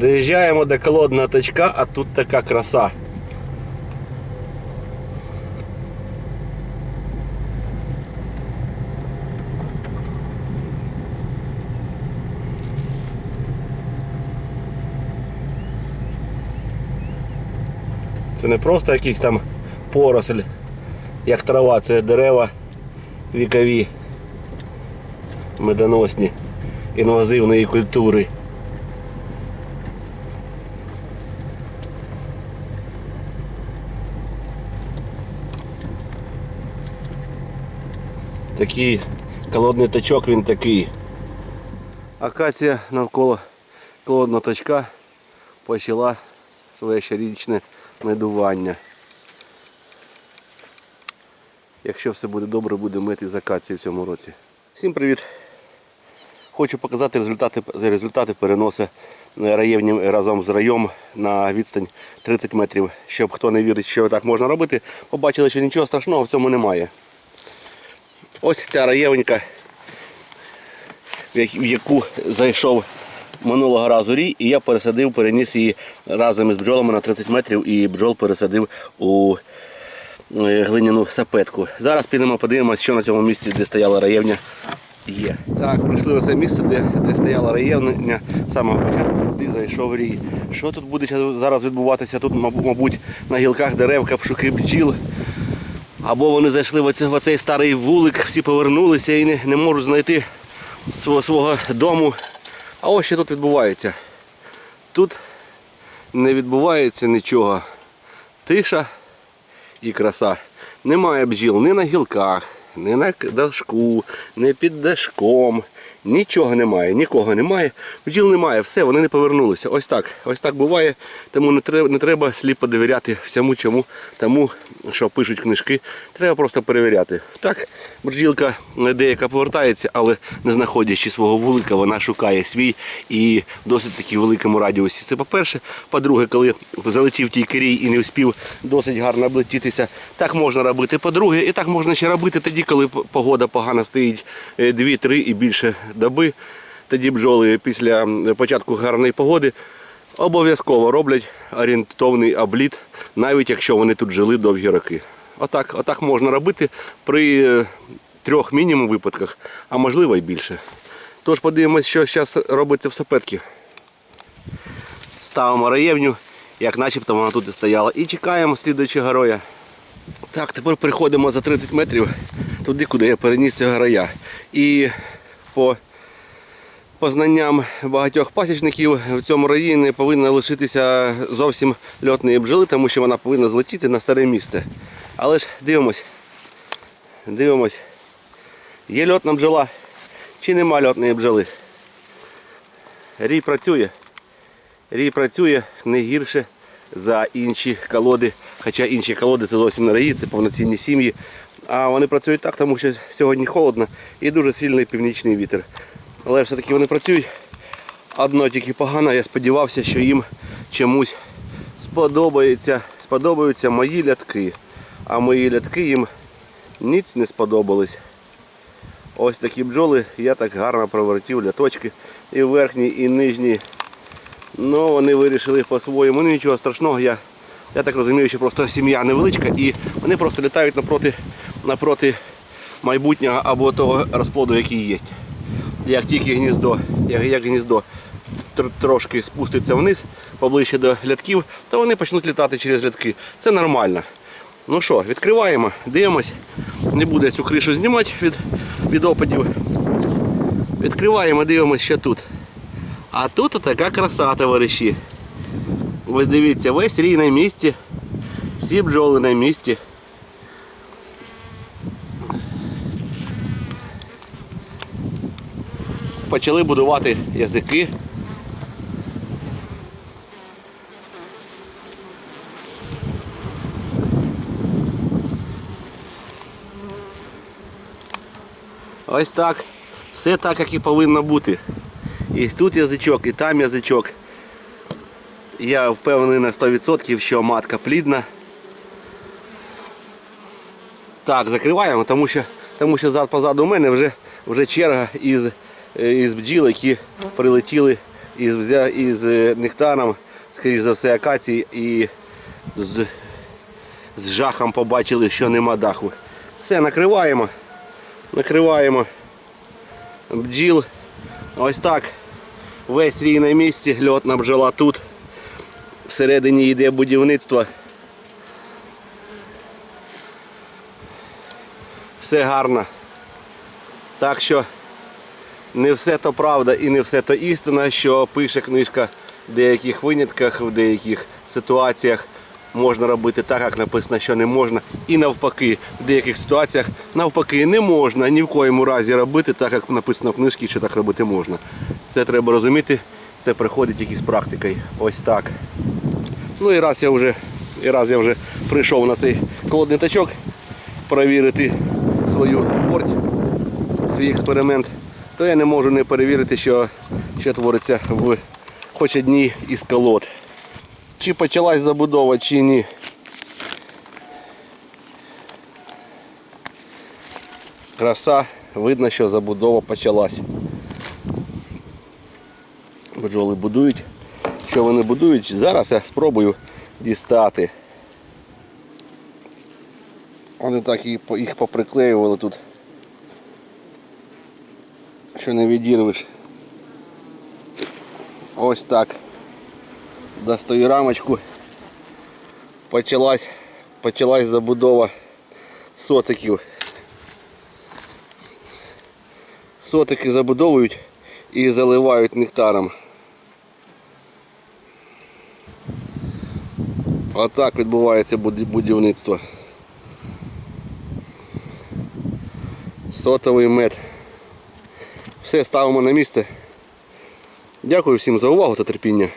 Доїжджаємо до колодного точка, а тут така краса. Це не просто якийсь там поросль, як трава, це дерева вікові, медоносні, інвазивної культури. Такий колодний точок він такий. Акація навколо колодного точка почала своє щорічне медування. Якщо все буде добре, буде мити з акації в цьому році. Всім привіт! Хочу показати результати, результати переносу раєвні разом з раєм на відстань 30 метрів. Щоб хто не вірить, що так можна робити, побачили, що нічого страшного в цьому немає. Ось ця раєвенька, в яку зайшов минулого разу рій, і я пересадив, переніс її разом із бджолами на 30 метрів і бджол пересадив у е, глиняну сапетку. Зараз підемо подивимося, що на цьому місці, де стояла раєвня, є. Так, прийшли на це місце, де, де стояла раєвня, з самого початку туди зайшов рій. Що тут буде зараз відбуватися? Тут, мабуть, на гілках дерев капшуки бджіл. Або вони зайшли в оцей, в оцей старий вулик, всі повернулися і не, не можуть знайти свого, свого дому. А ось що тут відбувається. Тут не відбувається нічого. Тиша і краса. Немає бджіл ні на гілках, ні на дашку, ні під дашком. Нічого немає, нікого немає. Бджіл немає, все, вони не повернулися. Ось так. Ось так буває. Тому не треба, не треба сліпо довіряти всьому, чому, тому, що пишуть книжки. Треба просто перевіряти. Так, бджілка деяка повертається, але не знаходячи свого вулика, вона шукає свій і досить таки великому радіусі. Це по-перше. По-друге, коли залетів тій керій і не встиг досить гарно облетітися, так можна робити. По-друге, і так можна ще робити тоді, коли погода погано стоїть 2-3 і більше доби. Тоді бджоли після початку гарної погоди обов'язково роблять орієнтовний обліт, навіть якщо вони тут жили довгі роки. Отак, отак можна робити при е, трьох мінімум випадках, а можливо і більше. Тож подивимось, що зараз робиться в сапетці. Ставимо раєвню, як начебто вона тут і стояла. І чекаємо слідуючого героя. Так, тепер переходимо за 30 метрів туди, куди я переніс цього рая. І по по знанням багатьох пасічників в цьому раї не повинна лишитися зовсім льотної бджоли, тому що вона повинна злетіти на старе місце. Але ж дивимось. Дивимось. Є льотна бджола чи нема льотної бджоли. Рій працює. Рій працює не гірше за інші колоди. Хоча інші колоди це зовсім не раї, це повноцінні сім'ї. А вони працюють так, тому що сьогодні холодно і дуже сильний північний вітер. Але все-таки вони працюють. Одно тільки погано, я сподівався, що їм чомусь сподобається, сподобаються мої лятки. А мої лятки їм ніц не сподобались. Ось такі бджоли я так гарно провертів ляточки і верхні, і нижні. Ну, вони вирішили по-своєму. Ну нічого страшного, я, я так розумію, що просто сім'я невеличка і вони просто літають напроти, напроти майбутнього або того розплоду, який є. Як тільки гніздо, як, як гніздо тр- трошки спуститься вниз, поближче до лядків, то вони почнуть літати через лядки. Це нормально. Ну що, відкриваємо, дивимось. Не буде цю кришу знімати від, від опадів. Відкриваємо, дивимося, що тут. А тут така краса, товариші. Ось дивіться, весь рій на місці, всі бджоли на місці. Почали будувати язики. Ось так. Все так, як і повинно бути. І тут язичок, і там язичок. Я впевнений на 100%, що матка плідна. Так, закриваємо, тому що, тому що зад позаду мене вже, вже черга із, із бджіл, які прилетіли із, із е, нектаром, скоріш за все, акації і з, з жахом побачили, що нема даху. Все, накриваємо. Накриваємо бджіл. Ось так. Весь рій на місці, льотна бджола тут. Всередині йде будівництво. Все гарно. Так що не все то правда і не все то істина, що пише книжка в деяких винятках, в деяких ситуаціях можна робити так, як написано, що не можна. І навпаки, в деяких ситуаціях навпаки не можна ні в коєму разі робити так, як написано в книжці, що так робити можна. Це треба розуміти, це приходить тільки з практикою. Ось так. Ну і раз я вже, і раз я вже прийшов на цей колодний тачок перевірити свою борть, свій експеримент, то я не можу не перевірити, що, що твориться в хоч одній із колод. Чи почалась забудова, чи ні. Краса, видно, що забудова почалась. Бджоли будують. Що вони будують? Зараз я спробую дістати. Вони так їх поприклеювали тут. Що не відірвеш. Ось так. Достаю рамочку. Почалась, почалась забудова сотиків. Сотики забудовують і заливають нектаром. Отак відбувається будівництво. Сотовий мед. Все ставимо на місце. Дякую всім за увагу та терпіння.